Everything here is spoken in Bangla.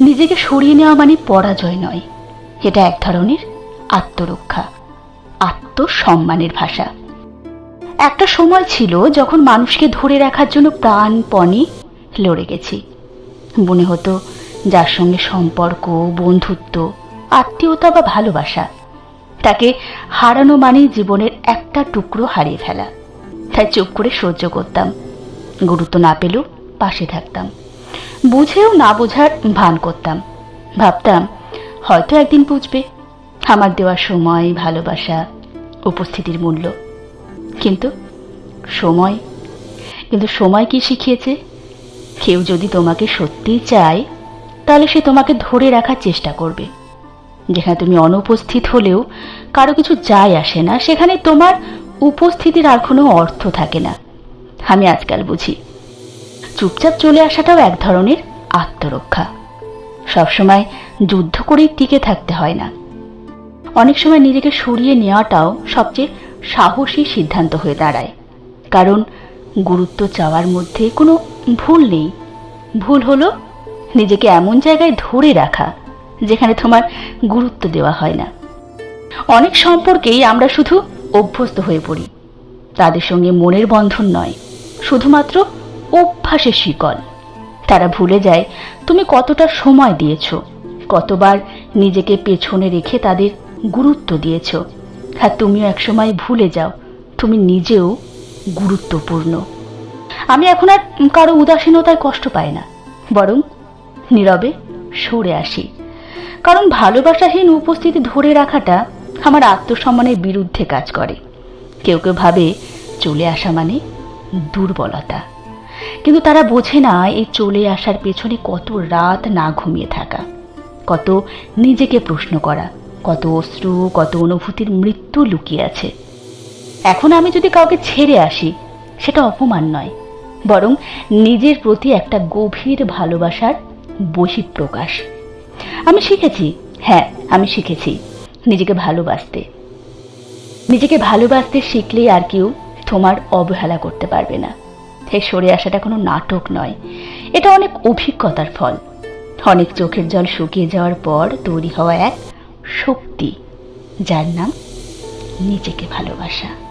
নিজেকে সরিয়ে নেওয়া মানে পরাজয় নয়। এটা এক ধরনের আত্মরক্ষা, আত্মসম্মানের ভাষা। একটা সময় ছিল যখন মানুষকে ধরে রাখার জন্য প্রাণপণে লড়ে গেছি। মনে হতো যার সঙ্গে সম্পর্ক, বন্ধুত্ব, আত্মীয়তা বা ভালোবাসা, তাকে হারানো মানেই জীবনের একটা টুকরো হারিয়ে ফেলা। তাই চুপ করে সহ্য করতাম। গুরুত্ব না পেলেও পাশে থাকতাম। বুঝেও না বোঝার ভান করতাম। ভাবতাম, হয়তো একদিন বুঝবে। আমার দেওয়া সময়, ভালোবাসা, উপস্থিতির মূল্য। কিন্তু সময় কিন্তু সময় কি শিখিয়েছে? কেউ যদি তোমাকে সত্যিই চায়, তাহলে সে তোমাকে ধরে রাখার চেষ্টা করবে। যেখানে তুমি অনুপস্থিত হলেও কারও কিছু যায় আসে না, সেখানে তোমার উপস্থিতির আর কোনো অর্থ থাকে না। আমি আজকাল বুঝি চুপচাপ চলে আসাটাও এক ধরনের আত্মরক্ষা। সবসময় যুদ্ধ করেই টিকে থাকতে হয় না। অনেক সময় নিজেকে সরিয়ে নেওয়াটাও সবচেয়ে সাহসী সিদ্ধান্ত হয়ে দাঁড়ায়। কারণ গুরুত্ব চাওয়ার মধ্যে কোনো ভুল নেই। ভুল হলো নিজেকে এমন জায়গায় ধরে রাখা, যেখানে তোমার গুরুত্ব দেওয়া হয় না। অনেক সম্পর্কেই আমরা শুধু অভ্যস্ত হয়ে পড়ি। তাদের সঙ্গে মনের বন্ধন নয়, শুধুমাত্র অভ্যাসের শিকল। তারা ভুলে যায়, তুমি কতটা সময় দিয়েছ? কতবার নিজেকে পেছনে রেখে তাদের গুরুত্ব দিয়েছ? আর তুমিও একসময় ভুলে যাও, তুমি নিজেও গুরুত্বপূর্ণ। আমি এখন আর কারও উদাসীনতায় কষ্ট পাই না, বরং নীরবে সরে আসি। কারণ ভালোবাসাহীন উপস্থিতি ধরে রাখাটা আমার আত্মসম্মানের বিরুদ্ধে কাজ করে। কেউ কেউ ভাবে চলে আসা মানে দুর্বলতা। কিন্তু তারা বোঝে না এই চলে আসার পেছনে কত রাত না ঘুমিয়ে থাকা, কত নিজেকে প্রশ্ন করা, কত অশ্রু, কত অনুভূতির মৃত্যু লুকিয়ে আছে। এখন আমি যদি কাউকে ছেড়ে আসি, সেটা অপমান নয়, বরং নিজের প্রতি একটা গভীর ভালোবাসার বসি প্রকাশ। আমি শিখেছি হ্যাঁ আমি শিখেছি নিজেকে ভালোবাসতে। নিজেকে ভালোবাসতে শিখলেই আর কেউ তোমার অবহেলা করতে পারবে না। এই সরে আসাটা কোনো নাটক নয়। এটা অনেক অভিজ্ঞতার ফল। অনেক চোখের জল শুকিয়ে যাওয়ার পর তৈরি হওয়া এক শক্তি, যার নাম নিজেকে ভালোবাসা।